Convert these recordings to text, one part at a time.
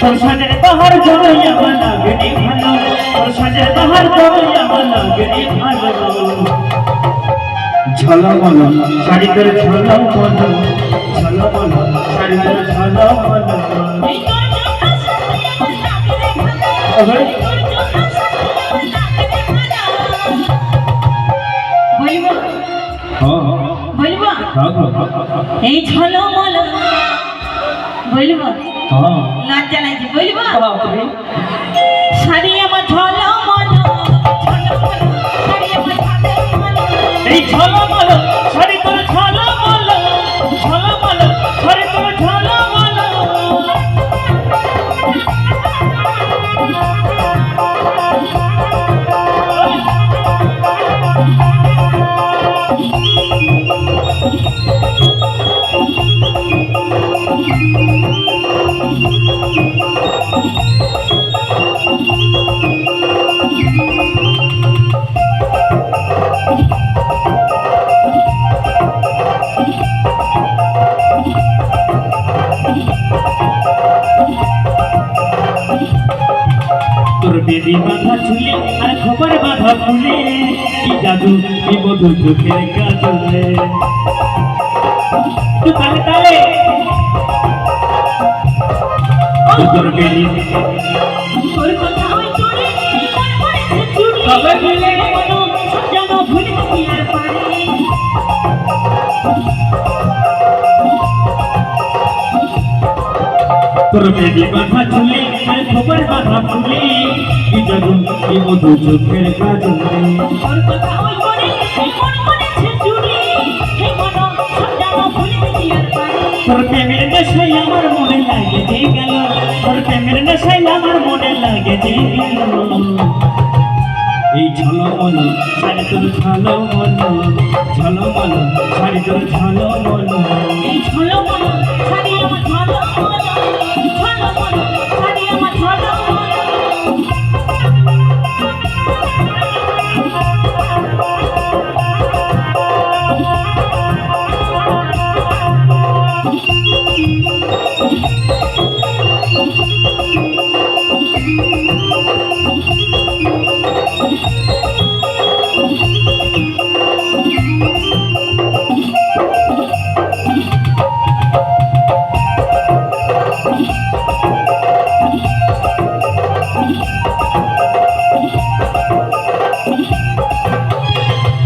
তোর সাজের বাহার জড়াই আমার লাগে ভালো তোর সাজের বাহার জড়াই আমার লাগে ভালো ঝলমল শাড়ি তোর ঝলমল ঝলমল শাড়ি তোর ঝলমল লজ্জা লাগছে বলব শাড়ি খবর বাঁধা কি জাদু কি মধু চোখের কাজলে? তো তালে তালে তোর বেদি তোর কথা ওই তোরে পড়েছে চুরি। তবে ভুলে যেন ভুলে কি আর পারে তোর বেদি বাঁধা চুলে খবর বাঁধা কি কি মধু চোখের কাজলে তোর মন মনো প্রেমের নেশাই আমার মনে লাগে যে গেল তোর প্রেমের নেশাই আমার মনে লাগে যে গেল এই ঝলমল শাড়ি তোর ঝলমল ঝলমল শাড়ি তোর ঝলমল। এই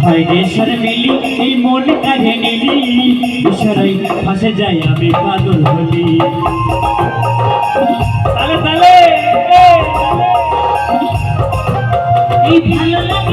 হাই রে শর্মিলি এই মন কাহে নিলি ইশারাই ফাঁসে যাই আমি পাগল হলি তালে তালে। এই ভালো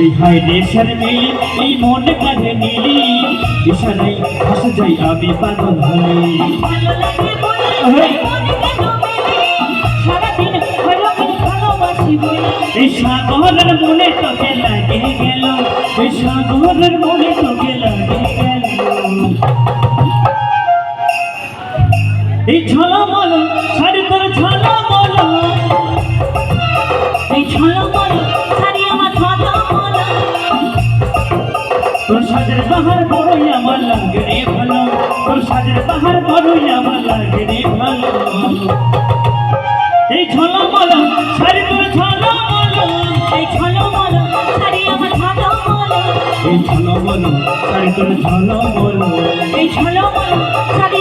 এই হাই রে শর্মিলি এই মন কাহে নিলি। ইশারাই ফাঁসে যাই আমি পাগল হলি। এই সাগরের মনে তোকে লাগে গেল এই সাগরের মনে তোকে লাগে গেল। এই ঝলমল শাড়ি তোর ঝলমল। এই ঝলমল শাড়ি তোর সাজের পাহাড় বড়ই আমার লাগে রে ভালো। তোর সাজের পাহাড় বড়ই আমার লাগে রে ভালো। এই ঝলমল শাড়ি তোর ঝলমল এই শাড়ি আমার ঝলমল এই ঝলমল শাড়ি তোর এই শাড়ি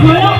শাড়ি আমার ঝলমল ঝলমল